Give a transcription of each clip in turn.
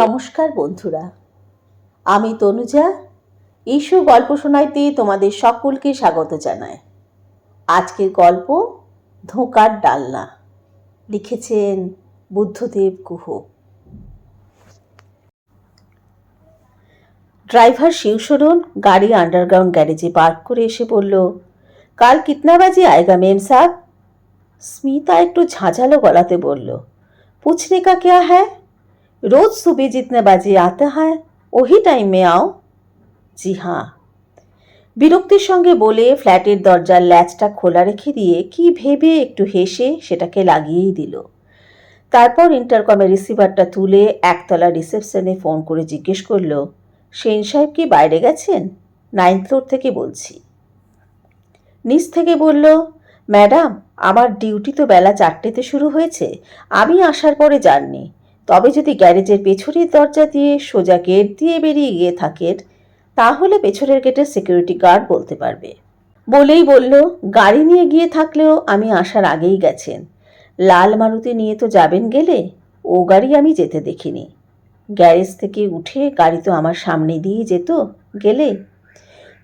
নমস্কার বন্ধুরা। আমি তনুজা। ইস্যু গল্প শোনাইতে তোমাদের সকলকে স্বাগত জানায় আজকের গল্প ধোঁকার ডালনা। লিখেছেন বুদ্ধদেব গুহ। ড্রাইভার শিউসরণ গাড়ি আন্ডারগ্রাউন্ড গ্যারেজে পার্ক করে এসে বলল, কাল কিতনা বাজে আয়গা মেম সাহ স্মিতা একটু ঝাঁঝালো গলাতে বলল, পুছনে কা কেয়া হ্যাঁ रोज सुबह जितने बजे आता है वही टाइम में आओ জি হ্যাঁ বিরক্তির সঙ্গে বলে ফ্ল্যাটের দরজার ল্যাচটা খোলা রেখে দিয়ে কি ভেবে একটু হেসে সেটাকে লাগিয়েই দিল তারপর ইন্টারকমের রিসিভারটা তুলে একতলা রিসেপশনে ফোন করে জিজ্ঞেস করলো সেন সাহেব কি বাইরে গেছেন নাইন্থ ফ্লোর থেকে বলছি নিচ থেকে বলল ম্যাডাম আমার ডিউটি তো বেলা চারটেতে শুরু হয়েছে আমি আসার পরে যাননি তবে যদি গ্যারেজের পেছনের দরজা দিয়ে সোজা গেট দিয়ে বেরিয়ে গিয়ে থাকেন, তাহলে পেছনের গেটের সিকিউরিটি গার্ড বলতে পারবে। বলেই বলল, গাড়ি নিয়ে গিয়ে থাকলেও আমি আসার আগেই গেছেন। লাল মারুতি নিয়ে তো যাবেন গেলে, ও গাড়ি আমি যেতে দেখিনি। গ্যারেজ থেকে উঠে গাড়ি তো আমার সামনে দিয়ে যেত গেলে।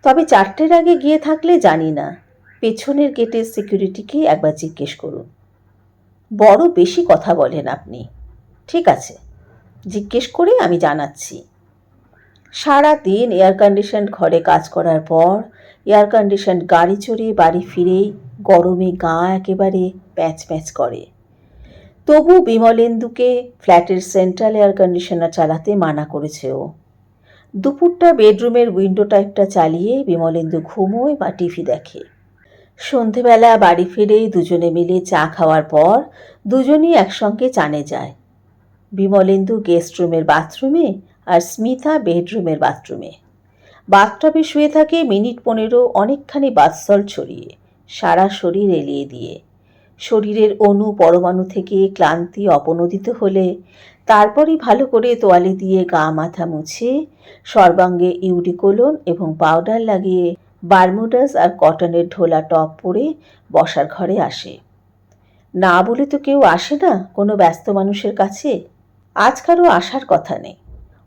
তবে চারটের আগে গিয়ে থাকলে জানি না। পেছনের গেটের সিকিউরিটিকে একবার জিজ্ঞেস করুন। বড় বেশি কথা বলেন আপনি। ঠিক আছে। জিজ্ঞেস করে আমি জানাচ্ছি। সারা দিন এয়ার কন্ডিশন ঘরে কাজ করার পর এয়ার কন্ডিশন গাড়ি চড়ে বাড়ি ফিরেই গরমে গা একেবারে প্যাচ প্যাচ করে। তবু বিমলেন্দুকে ফ্ল্যাটের সেন্ট্রাল এয়ার কন্ডিশনার চালাতে মানা করেছে ও। দুপুরটা বেডরুমের উইন্ডো টাইপটা চালিয়ে বিমলেন্দু ঘুমোয় বা টিভি দেখে। সন্ধেবেলা বাড়ি ফিরেই দুজনে মিলে চা খাওয়ার পর দুজনই একসঙ্গে চানে যায়। বিমলেন্দু গেস্ট রুমের বাথরুমে আর স্মিতা বেডরুমের বাথরুমে বাথটবে শুয়ে থাকে মিনিট পনেরো অনেকখানি বাথসল ছড়িয়ে, সারা শরীর এলিয়ে দিয়ে। শরীরের অণু পরমাণু থেকে ক্লান্তি অপনোদিত হলে, তারপরই ভালো করে তোয়ালে দিয়ে গা মাথা মুছে, সর্বাঙ্গে ইউডিকোলন এবং পাউডার লাগিয়ে বারমুডাস আর কটনের ঢোলা টপ পরে বসার ঘরে আসে। না বলে তো কেউ আসে না কোনো ব্যস্ত মানুষের কাছে? আজ কারও আসার কথা নেই।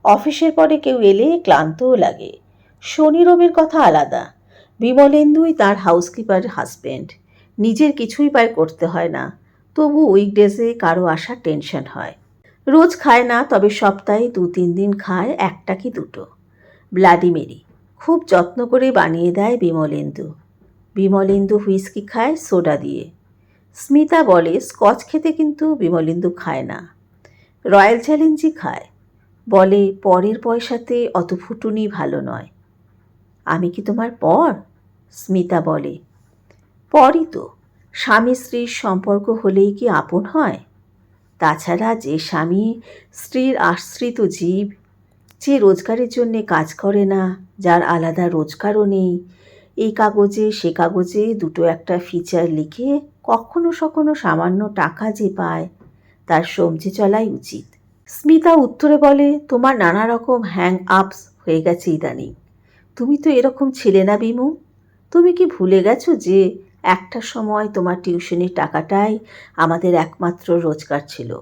অফিসের পরে কেউ এলে ক্লান্তও লাগে। শনি রবির কথা আলাদা। বিমলেন্দুই তার হাউসকিপার হাজবেন্ড নিজের কিছুই পায় করতে হয় না। তবু উইকডেজে কারও আসার টেনশন হয়। রোজ খায় না, তবে সপ্তাহে দু তিন দিন খায় একটা কি দুটো। ব্লাডিমেরি খুব যত্ন করে বানিয়ে দেয় বিমলেন্দু। বিমলেন্দু হুইস্কি খায় সোডা দিয়ে। স্মিতা বলে স্কচ খেতে কিন্তু বিমলেন্দু খায় না। রয়্যাল চ্যালেঞ্জই খায়। বলে, পরের পয়সাতে অত ফুটুনি ভালো নয়। আমি কি তোমার পর? স্মিতা বলে। পরই তো। স্বামী স্ত্রীর সম্পর্ক হলেই কি আপন হয়? তাছাড়া যে স্বামী স্ত্রীর আশ্রিত জীব, যে রোজগারের জন্যে কাজ করে না, যার আলাদা রোজগারও নেই, এই কাগজে সে কাগজে দুটো একটা ফিচার লিখে কখনো সখনো সামান্য টাকা যে পায় তার সমঝে চলাই উচিত। স্মিতা উত্তরে বলে, তোমার নানা রকম হ্যাং আপস হয়ে গেছে ইদানিং। তুমি তো এরকম ছিলে না বিমু। তুমি কি ভুলে গেছো যে একটা সময় তোমার টিউশনের টাকাটাই আমাদের একমাত্র রোজগার ছিল?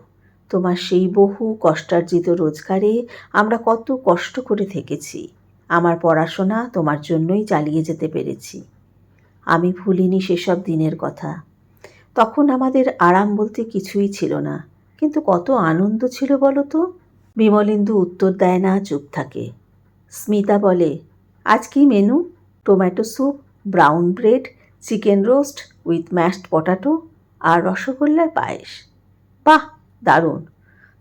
তোমার সেই বহু কষ্টার্জিত রোজগারে আমরা কত কষ্ট করে থেকেছি। আমার পড়াশোনা তোমার জন্যই চালিয়ে যেতে পেরেছি। আমি ভুলিনি সেসব দিনের কথা। তখন আমাদের আরাম বলতে কিছুই ছিল না। কিন্তু কত আনন্দ ছিল বলো তো বিমলেন্দু উত্তর দেয় না, চুপ থাকে। স্মিতা বলে, আজ কি menu? Tomato soup, brown bread, chicken roast with mashed potato আর রসগোল্লার পায়েস? বাহ, দারুণ।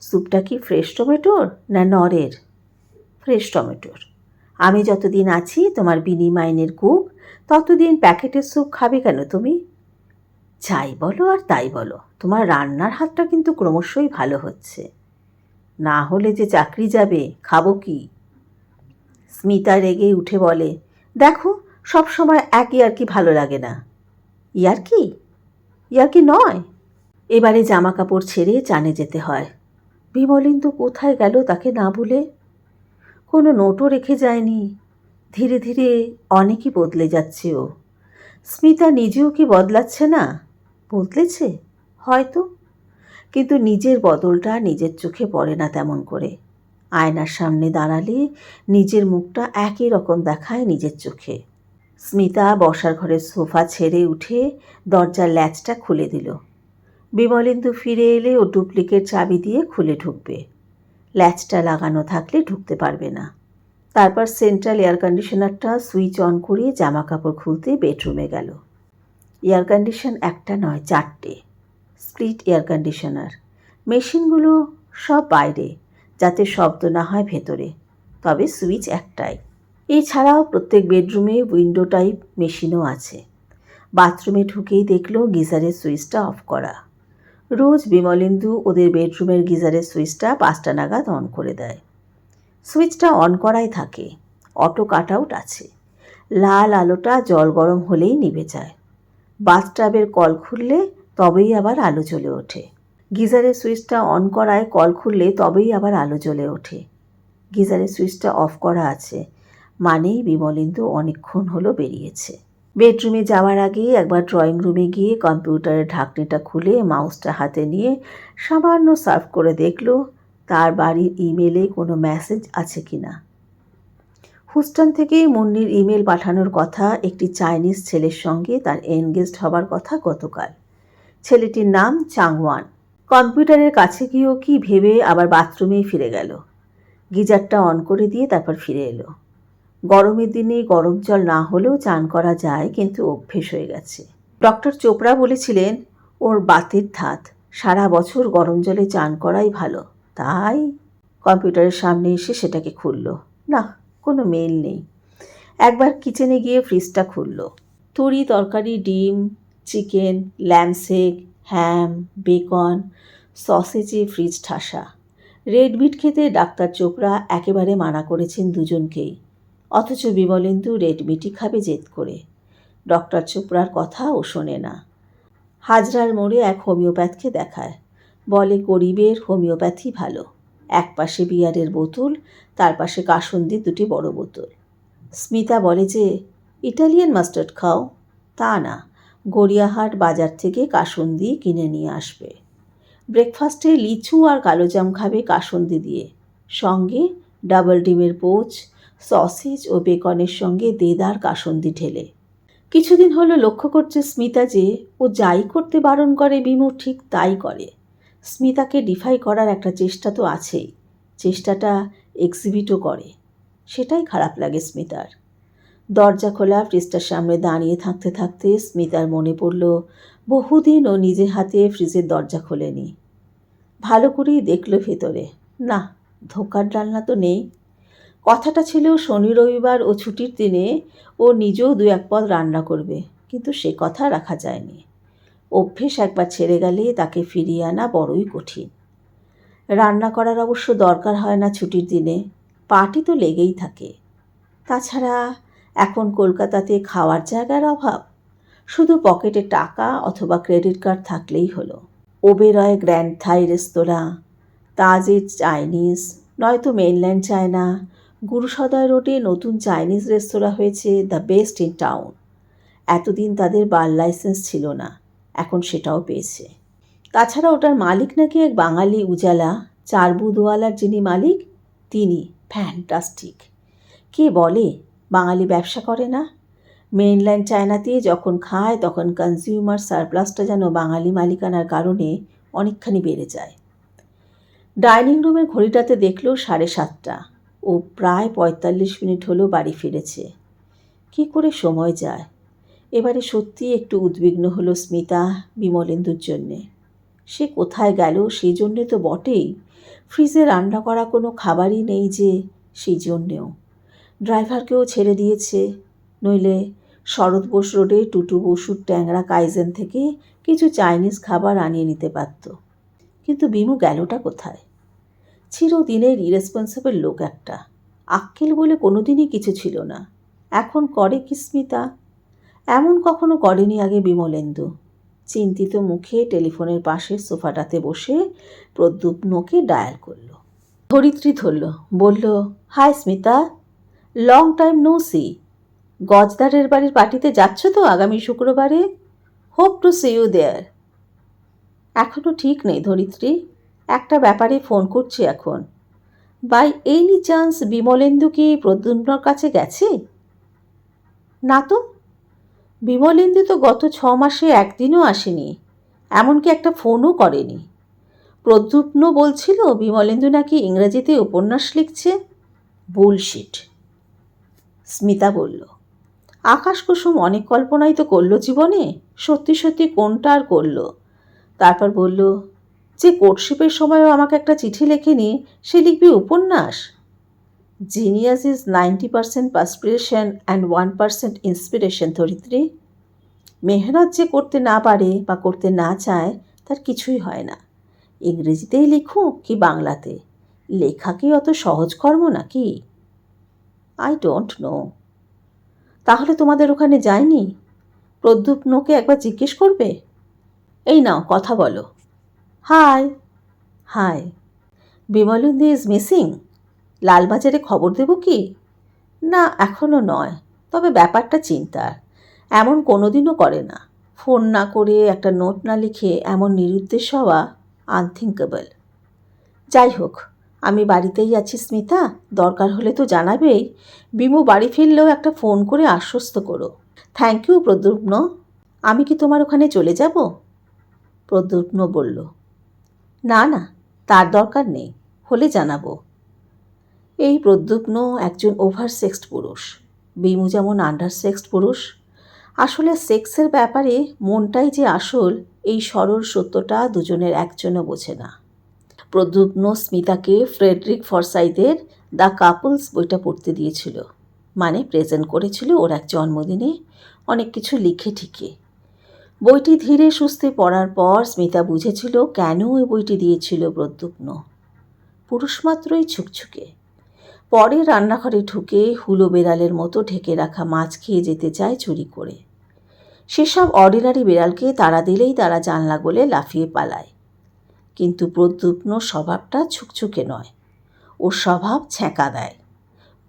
স্যুপটা কি ফ্রেশ টমেটোর না নরের? ফ্রেশ টমেটোর। আমি যতদিন আছি, তোমার বিনি মাইনের কুক ততদিন প্যাকেটের স্যুপ খাবে কেন তুমি? যাই বলো আর তাই বলো, তোমার রান্নার হাতটা কিন্তু ক্রমশই ভালো হচ্ছে। না হলে যে চাকরি যাবে, খাব কি? স্মিতা রেগে উঠে বলে, দেখো, সব সময় এক ইয়ার কি ভালো লাগে না। ইয়ার কি? ইয়ার কি নয়? এবারে জামা কাপড় ছেড়ে চানে যেতে হয়। বিমলেন্দু কোথায় গেল তাকে না বলে, কোনো নোটও রেখে যায়নি। ধীরে ধীরে অনেকই বদলে যাচ্ছে ও। স্মিতা নিজেও কি বদলাচ্ছে না? বদলেছে? হয়তো। কিন্তু নিজের বদলটা নিজের চোখে পড়ে না তেমন করে। আয়নার সামনে দাঁড়ালে নিজের মুখটা একই রকম দেখায় নিজের চোখে। স্মিতা বসার ঘরের সোফা ছেড়ে উঠে দরজার ল্যাচটা খুলে দিল। বিমলেন্দু ফিরে এলে ও ডুপ্লিকেট চাবি দিয়ে খুলে ঢুকবে। ল্যাচটা লাগানো থাকলে ঢুকতে পারবে না। তারপর সেন্ট্রাল এয়ার কন্ডিশনারটা সুইচ অন করে জামা কাপড় খুলতে বেডরুমে গেল। এয়ার কন্ডিশন একটা নয়, চারটে। Split air conditioner. মেশিনগুলো সব বাইরে, যাতে শব্দ না হয় ভেতরে। তবে সুইচ একটাই। এছাড়াও প্রত্যেক বেডরুমে উইন্ডো টাইপ মেশিনও আছে। বাথরুমে ঢুকেই দেখল গিজারের সুইচটা অফ করা। রোজ বিমলেন্দু ওদের বেডরুমের গিজারের সুইচটা পাঁচটা নাগাদ অন করে দেয়। সুইচটা অন করাই থাকে। অটো কাট আউট আছে। লাল আলোটা জল গরম হলেই নিভে যায়। বাথটাবের কল খুললে তবেই আবার আলো জ্বলে ওঠে। গিজারের সুইচটা অন করায় কল খুললে তবেই আবার আলো জ্বলে ওঠে। গিজারের সুইচটা অফ করা আছে, মানেই বিমলেন্দু অনেকক্ষণ হলো বেরিয়েছে। বেডরুমে যাওয়ার আগে একবার ড্রয়িং রুমে গিয়ে কম্পিউটারের ঢাকনিটা খুলে মাউসটা হাতে নিয়ে সামান্য সার্ভ করে দেখল, তার বাড়ির ইমেলে কোনো মেসেজ আছে কি না হুস্টন থেকে মুন্নির ইমেল পাঠানোর কথা একটি চাইনিজ ছেলের সঙ্গে তার এনগেজড হবার কথা গতকাল। ছেলেটির নাম চাংওয়ান। কম্পিউটারের কাছে গিয়েও কি ভেবে আবার বাথরুমেই ফিরে গেল। গিজারটা অন করে দিয়ে তারপর ফিরে এলো। গরমের দিনে গরম জল না হলেও চান করা যায়, কিন্তু অভ্যেস হয়ে গেছে। ডক্টর চোপড়া বলেছিলেন, ওর বাতের ধাত, সারা বছর গরম জলে চান করাই ভালো। তাই কম্পিউটারের সামনে এসে সেটাকে খুলল। না কোনো মেল নেই। একবার কিচেনে গিয়ে ফ্রিজটা খুলল। তরি, তরকারি, ডিম চিকেন ল্যামসেক হ্যাম বেকন সসেজে ফ্রিজ ঠাসা। রেড মিট খেতে ডাক্তার চোপড়া একেবারে মানা করেছেন দুজনকেই। অথচ বিমলেন্দু রেড মিটই খাবে জেদ করে। ডক্টর চোপড়ার কথা ও শোনে না। হাজরার মোড়ে এক হোমিওপ্যাথকে দেখায়। বলে, গরিবের হোমিওপ্যাথি ভালো। এক পাশে বিয়ারের বোতল তার পাশে কাসন্দির দুটি বড় বোতল। স্মিতা বলে যে, ইটালিয়ান মাস্টার্ড খাও? তা না, গড়িয়াহাট বাজার থেকে কাসন্দি কিনে নিয়ে আসবে। ব্রেকফাস্টে লিচু আর কালোজাম খাবে কাসন্দি দিয়ে। সঙ্গে ডাবল ডিমের পোচ, সসেজ ও বেকনের সঙ্গে দেদার কাসন্দি ঢেলে। কিছুদিন হলো লক্ষ্য করছে স্মিতা যে, ও যাই করতে বারণ করে বিমু ঠিক তাই করে। স্মিতাকে ডিফাই করার একটা চেষ্টা তো আছেই। চেষ্টাটা এক্সিবিটও করে। সেটাই খারাপ লাগে স্মিতার। দরজা খোলা, ফ্রিজটার সামনে দাঁড়িয়ে থাকতে থাকতে স্মিতার মনে পড়ল, বহুদিন ও নিজে হাতে ফ্রিজের দরজা খোলেনি। ভালো করেই দেখল ভেতরে। না, ধোকার ডালনা তো নেই। কথাটা ছিল শনি রবিবার ও ছুটির দিনে ও নিজেও দু এক পদ রান্না করবে, কিন্তু সে কথা রাখা যায়নি। অভ্যেস একবার ছেড়ে গেলে তাকে ফিরিয়ে আনা বড়ই কঠিন। রান্না করার অবশ্য দরকার হয় না ছুটির দিনে। পার্টি তো লেগেই থাকে। তাছাড়া এখন কলকাতাতে খাওয়ার জায়গার অভাব। শুধু পকেটে টাকা অথবা ক্রেডিট কার্ড থাকলেই হলো। ওবেরয় গ্র্যান্ড থাই রেস্তোরাঁ, তাজের চাইনিজ, নয়তো মেনল্যান্ড চায়না, গুরুসদয় রোডে নতুন চাইনিজ রেস্তোরাঁ হয়েছে দ্য বেস্ট ইন টাউন। এতদিন তাদের বার লাইসেন্স ছিল না, এখন সেটাও পেয়েছে। তাছাড়া ওটার মালিক নাকি এক বাঙালি উজালা চারবুদওয়ালার যিনি মালিক, তিনি ফ্যান্টাস্টিক। কে বলে, বাঙালি ব্যবসা করে না? মেইনল্যান্ড চায়নাতে যখন খায়, তখন কনজিউমার সারপ্লাসটা যেন বাঙালি মালিকানার কারণে অনেকখানি বেড়ে যায়। ডাইনিং রুমের ঘড়িটাতে দেখল সাড়ে সাতটা। ও প্রায় পঁয়তাল্লিশ মিনিট হলো বাড়ি ফিরেছে। কি করে সময় যায়? এবারে সত্যি একটু উদ্বিগ্ন হলো স্মিতা বিমলেন্দুর জন্যে। সে কোথায় গেল সেই জন্যে তো বটেই। ফ্রিজে রান্না করা কোনো খাবারই নেই যে সেই জন্যেও ড্রাইভারকেও ছেড়ে দিয়েছে। নইলে শরৎ বোস রোডে টুটু বসুর ট্যাংরা কাইজেন থেকে কিছু চাইনিজ খাবার আনিয়ে নিতে পারত। কিন্তু বিমু গেলটা কোথায়? চিরদিনের ইরেসপন্সিবল লোক একটা। আক্কেল বলে কোনোদিনই কিছু ছিল না। এখন করে কি স্মিতা এমন কখনো করেনি আগে বিমলেন্দু। চিন্তিত মুখে টেলিফোনের পাশের সোফাটাতে বসে প্রদ্যুপ্নকে ডায়াল করল। ধরিত্রী ধরল, বলল, hi Smita long time no see গজদারের বাড়ির পার্টিতে যাচ্ছ তো আগামী শুক্রবারে? Hope to see you there এখনও ঠিক নেই ধরিত্রী, একটা ব্যাপারে ফোন করছি এখন। বাই এনি চান্স বিমলেন্দু কি প্রদ্যুম্নর কাছে গেছে? না তো। বিমলেন্দু তো গত ছ মাসে একদিনও আসেনি, এমনকি একটা ফোনও করেনি। প্রদ্যুপ্ন বলছিল, বিমলেন্দু নাকি ইংরেজিতে উপন্যাস লিখছে? বুলশিট স্মিতা বলল, আকাশ কুসুম অনেক কল্পনাই তো করল জীবনে, সত্যি সত্যি কোনটা আর করল? তারপর বলল, যে কোর্টশিপের সময়ও আমাকে একটা চিঠি লেখেনি, সে লিখবি উপন্যাস? Genius is ninety percent perspiration and one percent inspiration Dharitri. মেহনত যে করতে না পারে বা করতে না চায়, তার কিছুই হয় না। ইংরেজিতেই লিখুক কি বাংলাতে? লেখা কি অত সহজ কর্ম নাকি? আই ডোন্ট নো তাহলে তোমাদের ওখানে যায়নি? প্রদ্যুপ্নকে একবার জিজ্ঞেস করবে? এই নাও, কথা বলো। Hi hi Bimalendu is missing লালবাজারে খবর দেব কি? না এখনও নয়। তবে ব্যাপারটা চিন্তার। এমন কোনোদিনও করে না। ফোন না করে একটা নোট না লিখে এমন নিরুদ্দেশ হওয়া আনথিঙ্কেবল যাই হোক, আমি বাড়িতেই আছি স্মিতা। দরকার হলে তো জানাবেই। বিমু বাড়ি ফিরলেও একটা ফোন করে আশ্বস্ত করো। Thank you Pradyumna. আমি কি তোমার ওখানে চলে যাব? প্রদ্যুম্ন বলল, না না, তার দরকার নেই। হলে জানাব। এই প্রদ্যুম্ন একজন ওভার সেক্সড পুরুষ। বিমু যেমন আন্ডার সেক্সড পুরুষ, আসলে সেক্সের ব্যাপারে মনটাই যে আসল, এই সরল সত্যটা দুজনের একজনও বোঝে না। প্রদ্যুগ্ন স্মিতাকে ফ্রেডরিক ফরসাইদের দ্য কাপলস বইটা পড়তে দিয়েছিল। মানে প্রেজেন্ট করেছিল ওর এক জন্মদিনে অনেক কিছু লিখে ঠিকে। বইটি ধীরে সুস্থে পড়ার পর স্মিতা বুঝেছিল কেন ওই বইটি দিয়েছিল প্রদ্যুম্ন পুরুষ মাত্রই ছুকছুকে। পরে রান্নাঘরে ঢুকে হুলো বেড়ালের মতো ঢেকে রাখা মাছ খেয়ে যেতে চায় চুরি করে। সেসব অর্ডিনারি বেড়ালকে তারা দিলেই তারা জানলা গোলে লাফিয়ে পালায়। কিন্তু প্রদ্যুপ্ন স্বভাবটা ছুকছুকে নয় ওর স্বভাব ছ্যাঁকা দেয়।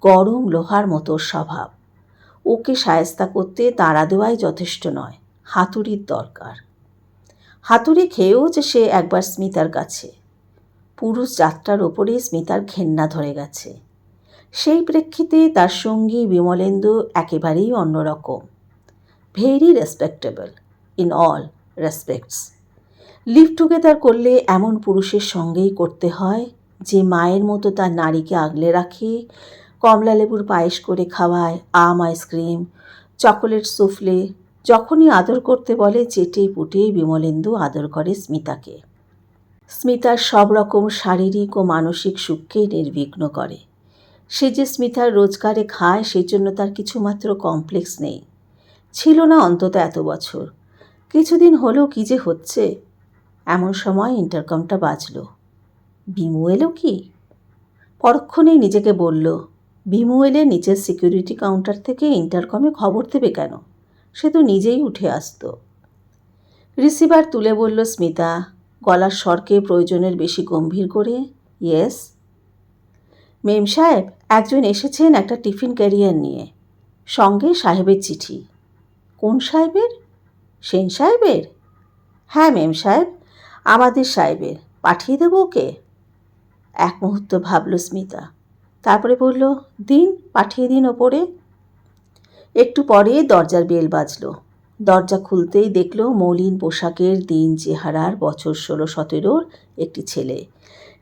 গরম লোহার মতো স্বভাব। ওকে সায়স্তা করতে তাড়া দেওয়াই যথেষ্ট নয়, হাতুড়ির দরকার। হাতুড়ি খেয়েও যে সে একবার স্মিতার কাছে। পুরুষ যাত্রার ওপরে স্মিতার ঘেন্না ধরে গেছে। সেই প্রেক্ষিতে তার সঙ্গী বিমলেন্দু একেবারেই অন্যরকম। Very respectable in all respects live together করলে এমন পুরুষের সঙ্গেই করতে হয়, যে মায়ের মতো তার নারীকে আগলে রাখে, কমলা লেবুর পায়েস করে খাওয়ায়, আম আইসক্রিম, চকোলেট সুফলে যখনই আদর করতে বলে চেটে পুটে বিমলেন্দু আদর করে স্মিতাকে। স্মিতার সব রকম শারীরিক ও মানসিক সুখকে নির্বিঘ্ন করে। সে যে স্মিতার রোজগারে খায়, সেই জন্য তার কিছুমাত্র কমপ্লেক্স নেই। ছিল না অন্তত এত বছর। কিছুদিন হলো কি যে হচ্ছে, এমন সময় ইন্টারকমটা বাজলো। বিমু এলো কি? পরক্ষণেই নিজেকে বলল, বিমু এলে নিচের সিকিউরিটি কাউন্টার থেকে ইন্টারকমে খবর দেবে কেন? সে তো নিজেই উঠে আসতো। রিসিভার তুলে বলল, স্মিতা, গলার স্বরকে প্রয়োজনের বেশি গম্ভীর করে ইয়েস মেম সাহেব একজন এসেছেন একটা টিফিন ক্যারিয়ার নিয়ে। সঙ্গে সাহেবের চিঠি। কোন সাহেবের? সেন সাহেবের? হ্যাঁ মেম সাহেব, আমাদের সাহেবের। পাঠিয়ে দেবো ওকে? এক মুহূর্ত ভাবল স্মিতা। তারপরে বলল, দিন, পাঠিয়ে দিন ওপরে। একটু পরে দরজার বেল বাজলো। দরজা খুলতেই দেখল মলিন পোশাকের দিন, চেহারার বছর ষোলো সতেরোর একটি ছেলে।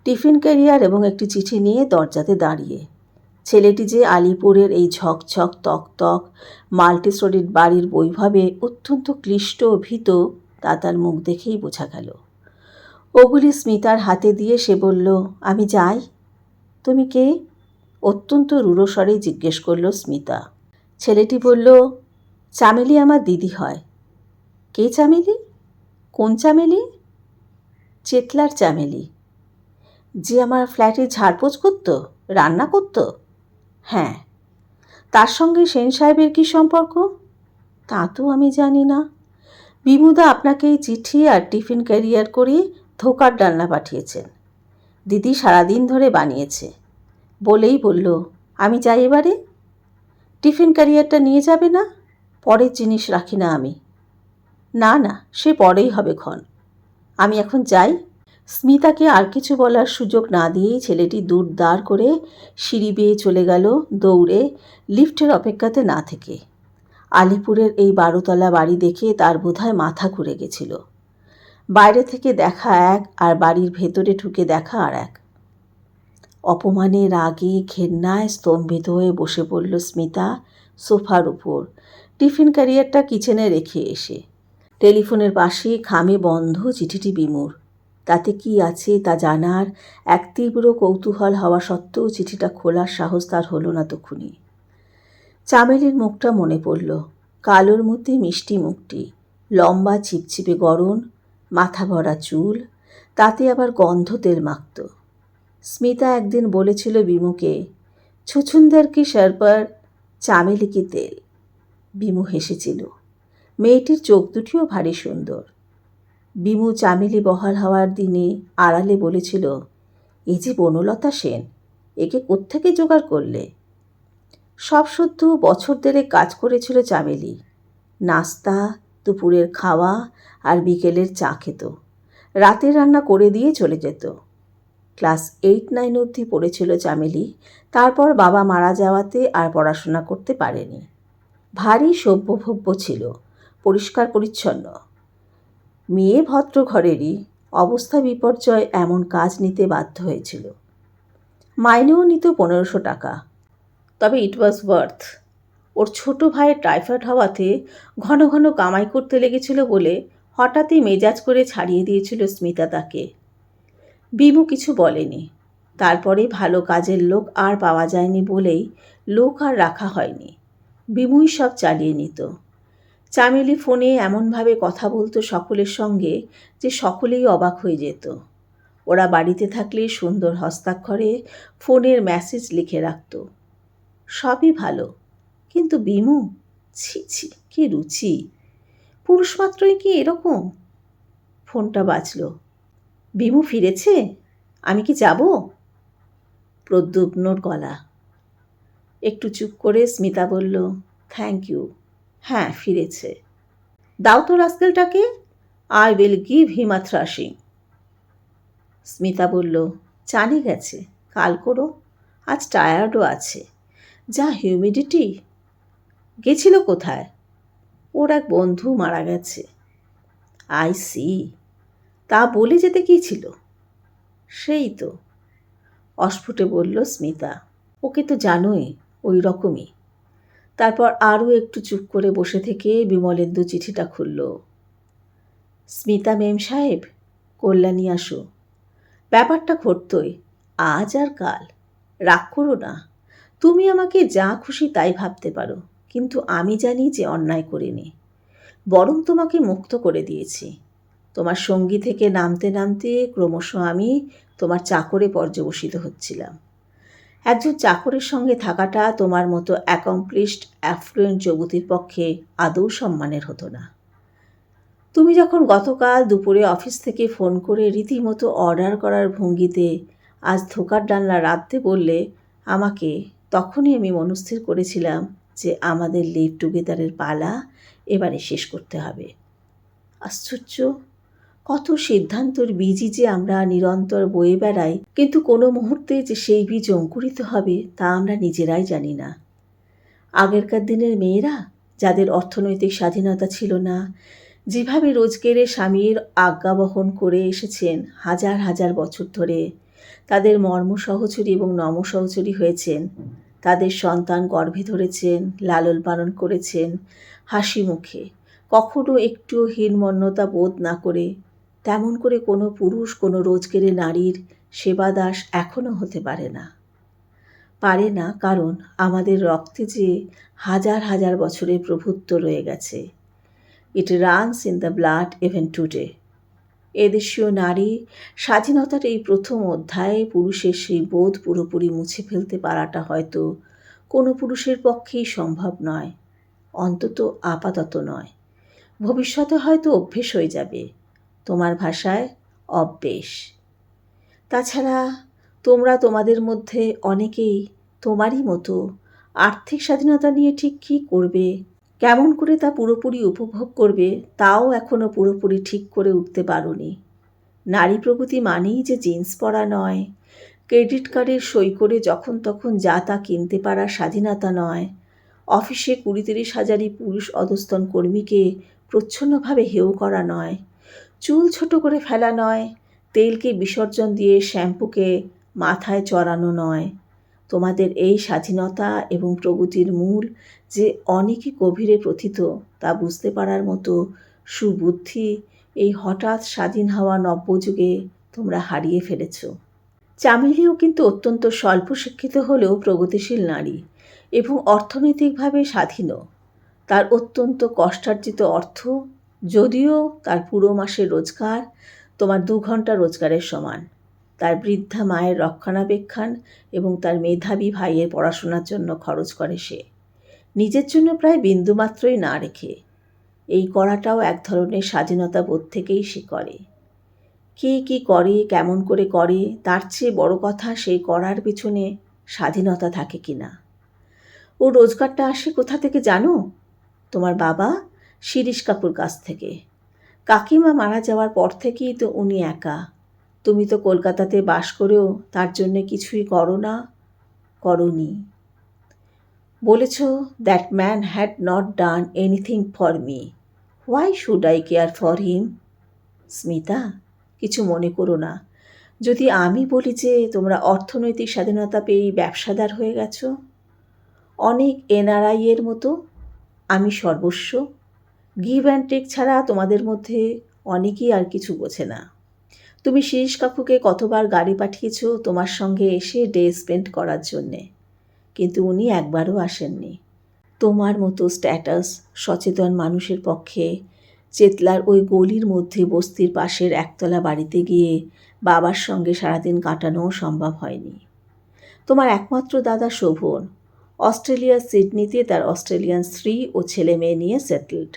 টিফিন ক্যারিয়ার এবং একটি চিঠি নিয়ে দরজাতে দাঁড়িয়ে। ছেলেটি যে আলিপুরের এই ঝকঝক তক তক মাল্টিস্টোরিড বাড়ির বৈভবে অত্যন্ত ক্লিষ্ট ভীত, তা তার মুখ দেখেই বোঝা গেল। ওগুলি স্মিতার হাতে দিয়ে সে বলল, আমি যাই। তুমি কে? অত্যন্ত রূঢ়স্বরে জিজ্ঞেস করল স্মিতা। ছেলেটি বলল, চামেলি আমার দিদি হয়। কে চামেলি? কোন চামেলি? চেতলার চামেলি। যে আমার ফ্ল্যাটে ঝাড়পোছ করত, রান্না করত? হ্যাঁ। তার সঙ্গে সেন সাহেবের কী সম্পর্ক? তা তো আমি জানি না। বিমুদা আপনাকে এই চিঠি আর টিফিন ক্যারিয়ার করে ধোকার ডালনা পাঠিয়েছেন। দিদি সারাদিন ধরে বানিয়েছে। বলেই বলল, আমি যাই এবারে? টিফিন ক্যারিয়ারটা নিয়ে যাবে না? পরের জিনিস রাখি না আমি। না না, সে পরেই হবে ক্ষণ। আমি এখন যাই। স্মিতাকে আর কিছু বলার সুযোগ না দিয়েই ছেলেটি দূর দাঁড় করে সিঁড়ি বেয়ে চলে গেল দৌড়ে লিফটের অপেক্ষাতে না থেকে। আলিপুরের এই বারোতলা বাড়ি দেখে তার বোধহয় মাথা ঘুরে গেছিল। বাইরে থেকে দেখা এক আর বাড়ির ভেতরে ঢুকে দেখা আর এক। অপমানে, রাগে, ঘেন্নায় স্তম্ভিত হয়ে বসে পড়ল স্মিতা সোফার উপর। টিফিন ক্যারিয়ারটা কিচেনে রেখে এসে। টেলিফোনের পাশে খামে বন্ধ চিঠিটি বিমুর। তাতে কি আছে তা জানার এক তীব্র কৌতূহল হওয়া সত্ত্বেও চিঠিটা খোলার সাহস তার হলো না তখনই চামেলির মুখটা মনে পড়ল। কালোর মধ্যে মিষ্টি মুখটি, লম্বা চিপচিপে গরম মাথা ভরা চুল, তাতে আবার গন্ধ তেল মাখত। স্মিতা একদিন বলেছিল বিমুকে ছুছুন্দর কি সরপর চামেলি কি তেল। বিমু হেসেছিল। মেয়েটির চোখ দুটিও ভারী সুন্দর। বিমু চামেলি বহাল হওয়ার দিনে আড়ালে বলেছিল, এই যে বনলতা সেন, একে কোত্থেকে জোগাড় করলে? সব সদ্য বছর দেড়ে কাজ করেছিল চামেলি। নাস্তা, দুপুরের খাওয়া আর বিকেলের চা খেত। রাতের রান্না করে দিয়ে চলে যেত। ক্লাস এইট নাইন অবধি পড়েছিল চামেলি, তারপর বাবা মারা যাওয়াতে আর পড়াশোনা করতে পারেনি। ভারী সভ্যভব্য ছিল, পরিষ্কার পরিচ্ছন্ন। মেয়ে ভদ্র ঘরেরই অবস্থা বিপর্যয় এমন কাজ নিতে বাধ্য হয়েছিল। মাইনেও নিত পনেরোশো টাকা। তবে ইট ওয়াজ ওয়ার্থ ওর ছোট ভাইয়ের টাইফয়েড হওয়াতে ঘন ঘন কামাই করতে লেগেছিল বলে হঠাৎই মেজাজ করে ছাড়িয়ে দিয়েছিল স্মিতা তাকে। বিমু কিছু বলেনি। তারপরে ভালো কাজের লোক আর পাওয়া যায়নি বলেই লোক আর রাখা হয়নি। বিমুই সব চালিয়ে নিত। চামেলি ফোনে এমনভাবে কথা বলতো সকলের সঙ্গে যে সকলেই অবাক হয়ে যেত। ওরা বাড়িতে থাকলে সুন্দর হস্তাক্ষরে ফোনের মেসেজ লিখে রাখত। সবই ভালো, কিন্তু বিমু, ছি ছি, কি রুচি। পুরুষ মাত্রই কি এরকম? ফোনটা বাজল। বিমু ফিরেছে? আমি কি যাব? প্রদ্যুগ্নর গলা। একটু চুপ করে স্মিতা বলল থ্যাংক ইউ হ্যাঁ ফিরেছে। দাও তো রাস্কেলটাকে I will give him a thrashing Smita বলল, জানি গেছে, কাল করো, আজ টায়ার্ডও আছে। যা হিউমিডিটি গেছিল কোথায়? ওর এক বন্ধু মারা গেছে। আই সি তা বলে যেতে কী ছিল? সেই তো, অস্ফুটে বলল স্মিতা। ওকে তো জানোই, ওই রকমই। তারপর আরও একটু চুপ করে বসে থেকে বিমলেন্দু চিঠিটা খুলল। স্মিতা মেম সাহেব, কল্যাণী আসো। ব্যাপারটা ঘটতই, আজ আর কাল। রাগ করো না। তুমি আমাকে যা খুশি তাই ভাবতে পারো, কিন্তু আমি জানি যে অন্যায় করিনি। বরং তোমাকে মুক্ত করে দিয়েছি। তোমার সঙ্গী থেকে নামতে নামতে ক্রমশ আমি তোমার চাকরে পর্যবসিত হচ্ছিলাম। একজন চাকরের সঙ্গে থাকাটা তোমার মতো অ্যাকমপ্লিশড অ্যাফ্লুয়েন্ট যুবতীর পক্ষে আদৌ সম্মানের হতো না। তুমি যখন গতকাল দুপুরে অফিস থেকে ফোন করে রীতিমতো অর্ডার করার ভঙ্গিতে আজ ধোকার ডান্না রাঁধতে বললে, আমাকে তখনই আমি মনস্থির করেছিলাম যে আমাদের লিভ টুগেদারের পালা এবারে শেষ করতে হবে। আশ্চর্য! কত সিদ্ধান্তর বীজই যে আমরা নিরন্তর বয়ে বেড়াই, কিন্তু কোনো মুহূর্তে যে সেই বীজ অঙ্কুরিত হবে তা আমরা নিজেরাই জানি না। আগেরকার দিনের মেয়েরা, যাদের অর্থনৈতিক স্বাধীনতা ছিল না, যেভাবে রোজগেরে স্বামীর আজ্ঞা বহন করে এসেছেন হাজার হাজার বছর ধরে, তাদের মর্ম সহচরী এবং নম সহচরী হয়েছেন, তাদের সন্তান গর্ভে ধরেছেন, লালন পালন করেছেন হাসি মুখে, কখনো একটু হীনমন্যতা বোধ না করে তেমন করে কোনো পুরুষ, কোনো রোজগেরে নারীর সেবাদাস এখনও হতে পারে না। পারে না কারণ আমাদের রক্তে যে হাজার হাজার বছরের প্রভুত্ব রয়ে গেছে। It runs in the blood even today এদেশীয় নারী স্বাধীনতার এই প্রথম অধ্যায়ে পুরুষের সেই বোধ পুরোপুরি মুছে ফেলতে পারাটা হয়তো কোনো পুরুষের পক্ষেই সম্ভব নয়, অন্তত আপাতত নয়। ভবিষ্যতে হয়তো অভ্যেস হয়ে যাবে। তোমার ভাষায় অভ্যেস। তাছাড়া তোমরা তোমাদের মধ্যে অনেকেই তোমারই মতো আর্থিক স্বাধীনতা নিয়ে ঠিক কী করবে, কেমন করে তা পুরোপুরি উপভোগ করবে, তাও এখনও পুরোপুরি ঠিক করে উঠতে পারোনি। নারী প্রগতি মানেই যে জিন্স পরা নয়, ক্রেডিট কার্ডের সই করে যখন তখন যা তা কিনতে পারার স্বাধীনতা নয়, অফিসে কুড়ি তিরিশ হাজারি পুরুষ অধস্তন কর্মীকে প্রচ্ছন্নভাবে হেয় করা নয়। চুল ছোট করে ফেলা নয়, তেলকে বিসর্জন দিয়ে শ্যাম্পুকে মাথায় চড়ানো নয়। তোমাদের এই স্বাধীনতা এবং প্রগতির মূল যে অনেকই গভীরে প্রথিত তা বুঝতে পারার মতো সুবুদ্ধি এই হঠাৎ স্বাধীন হওয়া নব্যযুগে তোমরা হারিয়ে ফেলেছ। চামেলিও কিন্তু অত্যন্ত স্বল্প শিক্ষিত হলেও প্রগতিশীল নারী এবং অর্থনৈতিকভাবে স্বাধীনও। তার অত্যন্ত কষ্টার্জিত অর্থ যদিও তার পুরো মাসের রোজগার তোমার দু ঘণ্টা রোজগারের সমান। তার বৃদ্ধা মায়ের রক্ষণাবেক্ষণ এবং তার মেধাবী ভাইয়ের পড়াশোনার জন্য খরচ করে সে। নিজের জন্য প্রায় বিন্দুমাত্রই না রেখে। এই করাটাও এক ধরনের স্বাধীনতা বোধ থেকেই সে করে। কে কী করে, কেমন করে করে, তার চেয়ে বড় কথা সেই করার পিছনে স্বাধীনতা থাকে কি না ও রোজগারটা আসে কোথা থেকে জানো? তোমার বাবা শিরিষ কাপুর কাছ থেকে। কাকিমা মারা যাওয়ার পর থেকেই তো উনি একা। তুমি তো কলকাতাতে বাস করেও তার জন্য কিছুই করো না, করনি। বলেছ that man had not done anything for me why should I care for him Smita, কিছু মনে করো না। যদি আমি বলি যে তোমরা অর্থনৈতিক স্বাধীনতা পেয়েই ব্যবসাদার হয়ে গেছো, অনেক এনআরআই এর মতো, আমি সর্বস্ব। গিভ অ্যান্ড টেক ছাড়া তোমাদের মধ্যে অনেকেই আর কিছু বোঝে না। তুমি শিরিষ কাকুকে কতবার গাড়ি পাঠিয়েছো তোমার সঙ্গে এসে ডে স্পেন্ড করার জন্যে। কিন্তু উনি একবারও আসেননি। তোমার মতো স্ট্যাটাস সচেতন মানুষের পক্ষে চেতলার ওই গলির মধ্যে বস্তির পাশের একতলা বাড়িতে গিয়ে বাবার সঙ্গে সারাদিন কাটানোও সম্ভব হয়নি। তোমার একমাত্র দাদা শোভন, অস্ট্রেলিয়ার সিডনিতে তার অস্ট্রেলিয়ান স্ত্রী ও ছেলে মেয়ে নিয়ে সেটেলড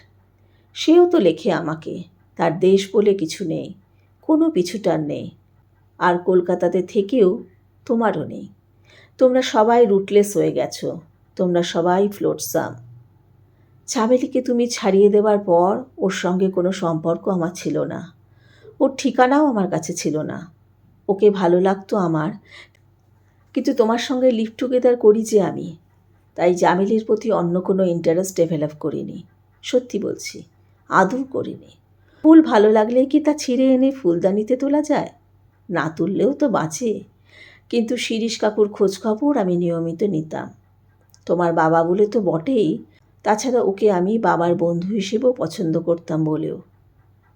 সেও তো লেখে আমাকে। তার দেশ বলে কিছু নেই, কোনো পিছুটার নেই। আর কলকাতাতে থেকেও তোমারও নেই। তোমরা সবাই রুটলেস হয়ে গেছো, তোমরা সবাই ফ্লোটসাম। ছাবেলিকে তুমি ছাড়িয়ে দেওয়ার পর ওর সঙ্গে কোনো সম্পর্ক আমার ছিল না। ওর ঠিকানাও আমার কাছে ছিল না। ওকে ভালো লাগতো আমার, কিন্তু তোমার সঙ্গে লিভ টুগেদার করি যে আমি, তাই জামিলির প্রতি অন্য কোনো ইন্টারেস্ট ডেভেলপ করিনি। সত্যি বলছি। আদৌ করিনি। ফুল ভালো লাগলে কি তা ছিঁড়ে এনে ফুলদানিতে তোলা যায়? না তুললেও তো বাঁচে। কিন্তু শিরিষ কাকুর খোঁজখবর আমি নিয়মিত নিতাম। তোমার বাবা বলে তো বটেই, তাছাড়া ওকে আমি বাবার বন্ধু হিসেবেও পছন্দ করতাম বলেও।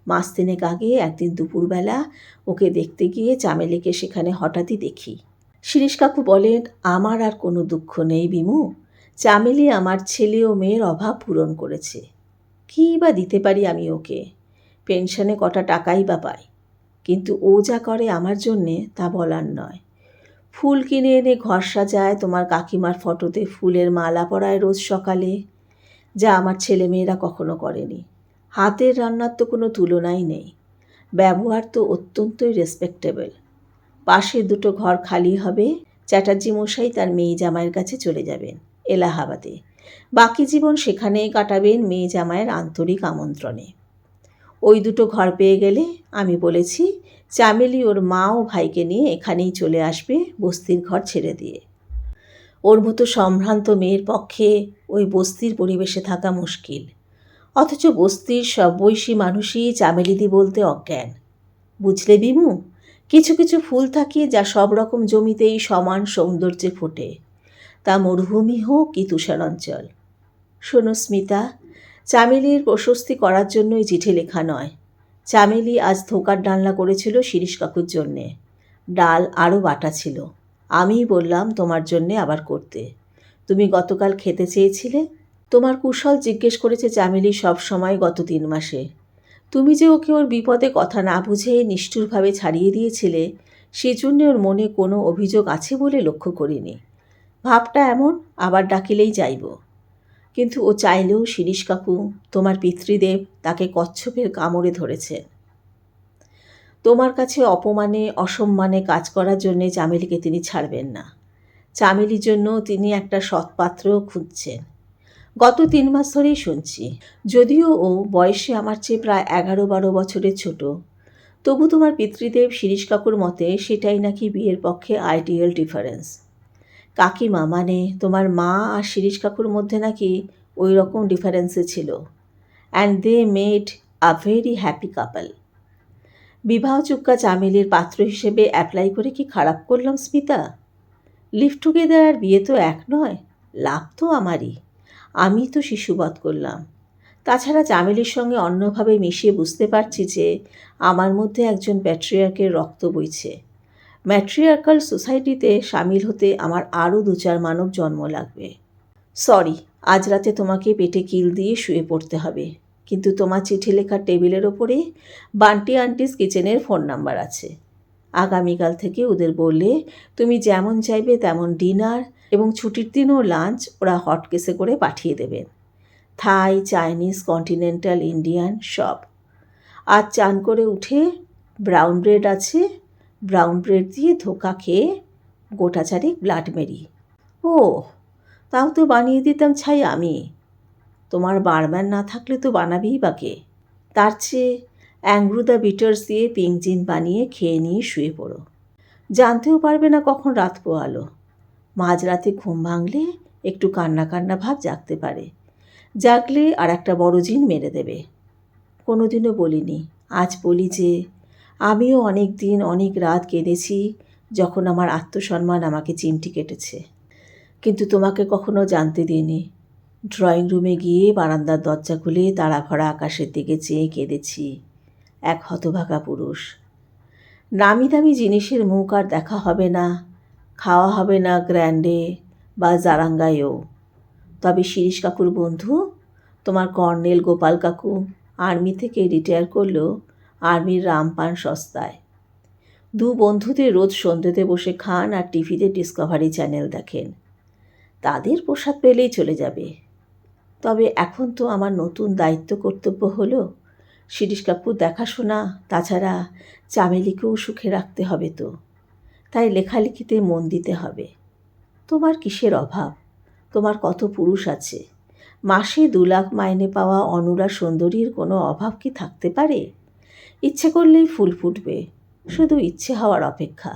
মাস তিনেক আগে একদিন দুপুরবেলা ওকে দেখতে গিয়ে চামেলিকে সেখানে হঠাৎই দেখি। শিরিষ কাকু বলেন, আমার আর কোনো দুঃখ নেই বিমু। চামেলি আমার ছেলে ও মেয়ের অভাব পূরণ করেছে। কী বা দিতে পারি আমি ওকে? পেনশনে কটা টাকাই বা পাই। কিন্তু ও যা করে আমার জন্যে তা বলার নয়। ফুল কিনে এনে ঘর সাজায় তোমার কাকিমার ফটোতে ফুলের মালা পরায় রোজ সকালে, যা আমার ছেলেমেয়েরা কখনো করেনি। হাতের রান্নার তো কোনো তুলনাই নেই। ব্যবহার তো অত্যন্তই রেসপেক্টেবল পাশে দুটো ঘর খালি হবে, চ্যাটার্জি মশাই তার মেয়ে জামাইয়ের কাছে চলে যাবেন, এলাহাবাদে। বাকি জীবন সেখানেই কাটাবেন মেয়ে জামাইয়ের আন্তরিক আমন্ত্রণে। ওই দুটো ঘর পেয়ে গেলে আমি বলেছি, চামেলি ওর মা ও ভাইকে নিয়ে এখানেই চলে আসবে বস্তির ঘর ছেড়ে দিয়ে। ওর মতো সম্ভ্রান্ত মেয়ের পক্ষে ওই বস্তির পরিবেশে থাকা মুশকিল। অথচ বস্তির সব বয়সী মানুষই চামেলিদি বলতে অজ্ঞান। বুঝলে বিমু, কিছু কিছু ফুল থাকে যা সব রকম জমিতেই সমান সৌন্দর্যে ফোটে। তা মরুভূমি হোক কি তুষারাঞ্চল। শোনো স্মিতা, চামেলির প্রশস্তি করার জন্যই চিঠি লেখা নয়। চামেলি আজ ধোকার ডালনা করেছিল শিরিষ কাকুর জন্যে। ডাল আরও বাটা ছিল। আমিই বললাম, তোমার জন্যে আবার করতে। তুমি গতকাল খেতে চেয়েছিলে? তোমার কুশল জিজ্ঞেস করেছে চামেলি সব সময় গত তিন মাসে। তুমি যে ওকে ওর বিপদে কথা না বুঝে নিষ্ঠুরভাবে ছাড়িয়ে দিয়েছিলে, সেজন্য ওর মনে কোনো অভিযোগ আছে বলে লক্ষ্য করিনি। ভাবটা এমন, আবার ডাকিলেই যাইব। কিন্তু ও চাইলেও শিরিষ কাকু, তোমার পিতৃদেব তাকে কচ্ছপের কামড়ে ধরেছেন। তোমার কাছে অপমানে, অসম্মানে কাজ করার জন্যে চামেলিকে তিনি ছাড়বেন না। চামেলির জন্য তিনি একটা সৎপাত্রও খুঁজছেন। গত তিন মাস ধরেই শুনছি। যদিও ও বয়সে আমার চেয়ে প্রায় এগারো বারো বছরের ছোট, তবু তোমার পিতৃদেব শিরিষ কাকুর মতে সেটাই নাকি বিয়ের পক্ষে আইডিয়াল ডিফারেন্স কাকিমা মানে তোমার মা আর শিরিষ কাকুর মধ্যে নাকি ওই রকম ডিফারেন্সে ছিল। And they made a very happy couple বিবাহ চুক্কা চামেলির পাত্র হিসেবে অ্যাপ্লাই করে কি খারাপ করলাম স্মিতা? লিভ টুগেদার আর বিয়ে তো এক নয়, লাভ তো আমারই। আমি তো শিশুবধ করলাম। তাছাড়া চামেলির সঙ্গে অন্যভাবে মিশিয়ে বুঝতে পারছি যে আমার মধ্যে একজন প্যাট্রিয়ার্কের রক্ত বইছে। ম্যাট্রিয়ার্কাল সোসাইটিতে সামিল হতে আমার আরও দু চার মানব জন্ম লাগবে। সরি, আজ রাতে তোমাকে পেটে কিল দিয়ে শুয়ে পড়তে হবে। কিন্তু তোমার চিঠি লেখার টেবিলের ওপরে বান্টি আন্টিস কিচেনের ফোন নাম্বার আছে। আগামীকাল থেকে ওদের বললে, তুমি যেমন চাইবে তেমন ডিনার এবং ছুটির দিনও লাঞ্চ ওরা হটকেসে করে পাঠিয়ে দেবেন। থাই, চাইনিজ, কন্টিনেন্টাল, ইন্ডিয়ান, সব। আজ চান করে উঠে ব্রাউন ব্রেড আছে ব্রাউন ব্রেড দিয়ে ধোকা খেয়ে গোটা চারেক ব্লাড মেরি। ও তাও তো বানিয়ে দিতাম ছাই আমি। তোমার বারম্যান না থাকলে তো বানাবেই বাকে তার চেয়ে অ্যাংগ্রুদা বিটার্স দিয়ে পিঙ্ক জিন বানিয়ে খেয়ে নিয়ে শুয়ে পড়ো। জানতেও পারবে না কখন রাত পোয়ালো। মাঝরাতে ঘুম ভাঙলে একটু কান্না কান্না ভাব জাগতে পারে। জাগলে আর একটা বড় জিন মেরে দেবে। কোনোদিনও বলিনি, আজ বলি যে আমিও অনেক দিন, অনেক রাত কেঁদেছি যখন আমার আত্মসম্মান আমাকে চিমটি কেটেছে। কিন্তু তোমাকে কখনো জানতে দিইনি। ড্রয়িং রুমে গিয়ে বারান্দার দরজা খুলে তারা ভরা আকাশের দিকে চেয়ে কেঁদেছি এক হতভাগা পুরুষ। নামি দামি জিনিসের মুখ আর দেখা হবে না, খাওয়া হবে না গ্র্যান্ডে বা জারাঙ্গায়ও। তবে শিরিষ কাকুর বন্ধু, তোমার কর্নেল গোপাল কাকু আর্মি থেকে রিটায়ার করল আর্মির রামপান সস্তায়। দু বন্ধুতে রোজ সন্ধ্যেতে বসে খান আর টিভিতে ডিসকভারি চ্যানেল দেখেন। তাদের প্রসাদ পেলেই চলে যাবে। তবে এখন তো আমার নতুন দায়িত্ব কর্তব্য হলো শিরিষ কাপুর দেখাশোনা, তাছাড়া চামেলিকেও সুখে রাখতে হবে তো। তাই লেখালেখিতে মন দিতে হবে। তোমার কিসের অভাব? তোমার কত পুরুষ আছে? মাসে দু লাখ মাইনে পাওয়া অনুরা সুন্দরীর কোনো অভাব কি থাকতে পারে? ইচ্ছে করলেই ফুল ফুটবে, শুধু ইচ্ছে হওয়ার অপেক্ষা।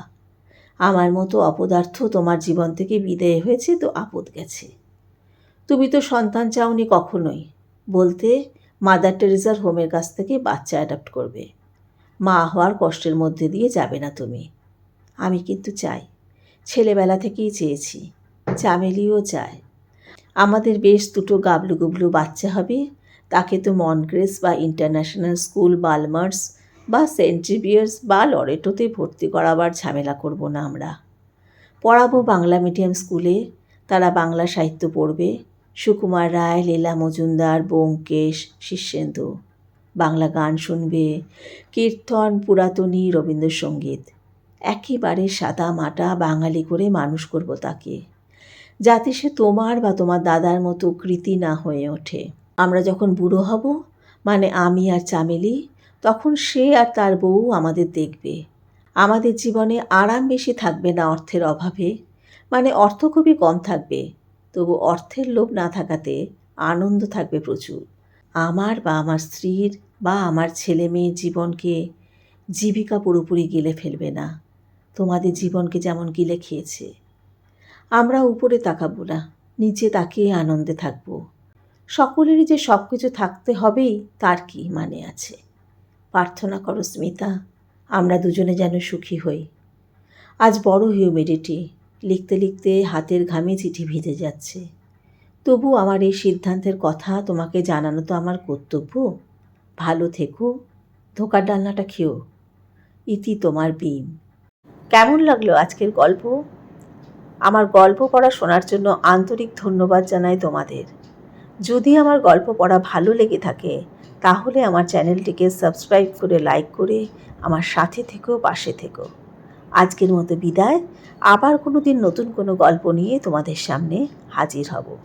আমার মতো অপদার্থ তোমার জীবন থেকে বিদেয় হয়েছে তো আপদ গেছে। তুমি তো সন্তান চাওনি কখনোই, বলতে মাদার টেরেজার হোমের কাছ থেকে বাচ্চা অ্যাডাপ্ট করবে। মা হওয়ার কষ্টের মধ্যে দিয়ে যাবে না তুমি। আমি কিন্তু চাই, ছেলেবেলা থেকেই চেয়েছি, চামেলিও চায়। আমাদের বেশ দুটো গাবলু গুবলু বাচ্চা হবে তাকে তো মনগ্রেস বা ইন্টারন্যাশনাল স্কুল বালমার্স বা সেন্ট জিভিয়ার্স বা লরেটোতে ভর্তি করাবার ঝামেলা করব না আমরা। পড়াবো বাংলা মিডিয়াম স্কুলে, তারা বাংলা সাহিত্য পড়বে। সুকুমার রায়, লীলা মজুমদার, ব্যোমকেশ, শীর্ষেন্দু। বাংলা গান শুনবে। কীর্তন, পুরাতনী, রবীন্দ্রসঙ্গীত। একেবারে সাদা মাটা বাঙালি করে মানুষ করব তাকে। যাতে সে তোমার বা তোমার দাদার মতো কৃতি না হয়ে ওঠে। আমরা যখন বুড়ো হব মানে আমি আর চামেলি, তখন সে আর তার বউ আমাদের দেখবে। আমাদের জীবনে আরাম বেশি থাকবে না অর্থের অভাবে মানে অর্থ খুবই কম থাকবে। তবু অর্থের লোভ না থাকাতে আনন্দ থাকবে প্রচুর। আমার বা আমার স্ত্রীর বা আমার ছেলে মেয়ের জীবনকে জীবিকা পুরোপুরি গিলে ফেলবে না। তোমাদের জীবনকে যেমন গিলে খেয়েছে। আমরা উপরে তাকাবো না, নিচে তাকিয়ে আনন্দে থাকব। সকলেরই যে সব কিছু থাকতে হবেই, তার কি মানে আছে? প্রার্থনা করো স্মিতা, আমরা দুজনে যেন সুখী হই। আজ বড় হিউমিডিটি লিখতে লিখতে হাতের ঘামে চিঠি ভিজে যাচ্ছে। তবু আমার এই সিদ্ধান্তের কথা তোমাকে জানানো তো আমার কর্তব্য। ভালো থেকো, ধোকার ডালনাটা খেও। ইতি তোমার বিম কেমন লাগল আজকের গল্প? আমার গল্প পড়া শোনার জন্য আন্তরিক ধন্যবাদ জানাই তোমাদের। যদি আমার গল্প পড়া ভালো লেগে থাকে, তাহলে আমার চ্যানেলটিকে সাবস্ক্রাইব করে লাইক করে আমার সাথে থেকেও পাশে থেকো। আজকের মতো বিদায়। আবার কোনো দিন নতুন কোনো গল্প নিয়ে তোমাদের সামনে হাজির হব।